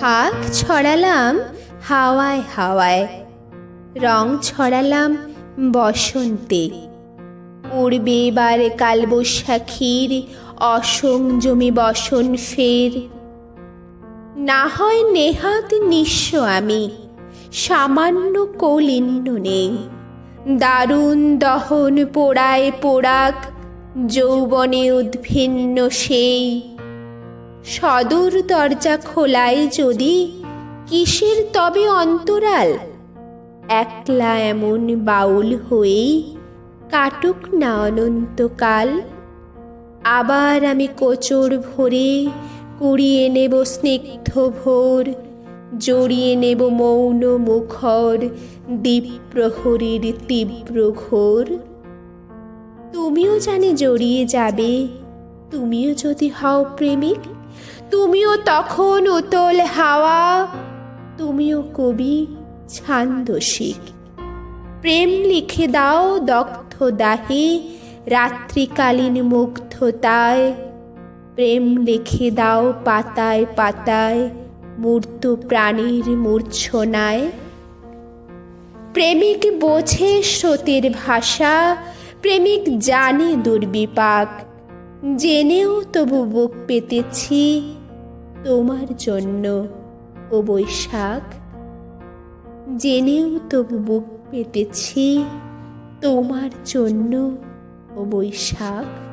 ফাঁক ছড়ালাম হাওয়ায় হাওয়ায়, রং ছড়ালাম বসন্তে। উড়বে এবার কালবৈশাখীর অসংযমী বসন ফের। না হয় নেহাত নিঃস্ব আমি, সামান্য কৌলিন্য নেই। দারুণ দহন পোড়ায় পোড়াক, যৌবনে উদ্ভিন্ন সেই। সদর দরজা খোলায় যদি, কিসের তবে অন্তরাল? একলা এমন বাউল হয়েই কাটুক না অনন্তকাল। আবার আমি কোচর ভরে কুড়িয়ে নেব স্নিগ্ধ ভোর, জড়িয়ে নেব মৌন মুখর দ্বীপ প্রহরীর তীব্র ঘোর। তুমিও জানে জড়িয়ে যাবে, তুমিও যদি হও প্রেমিক তুমিও তখন উতল হাওয়া, তুমিও কবি ছান্দসিক। প্রেম লিখে দাও দগ্ধ দাহে, রাত্রিকালীন মুগ্ধতায়। প্রেম লিখে দাও পাতায় পাতায়, মূর্ত প্রাণীর মূর্ছনায়। প্রেমিক বোঝে স্রোতের ভাষা, প্রেমিক জানে দুর্বিপাক। জেনেও তবু বুক পেতেছি তোমার জন্য ও বৈশাখ। জেনেও তবু বুক পেতেছি তোমার জন্য ও বৈশাখ।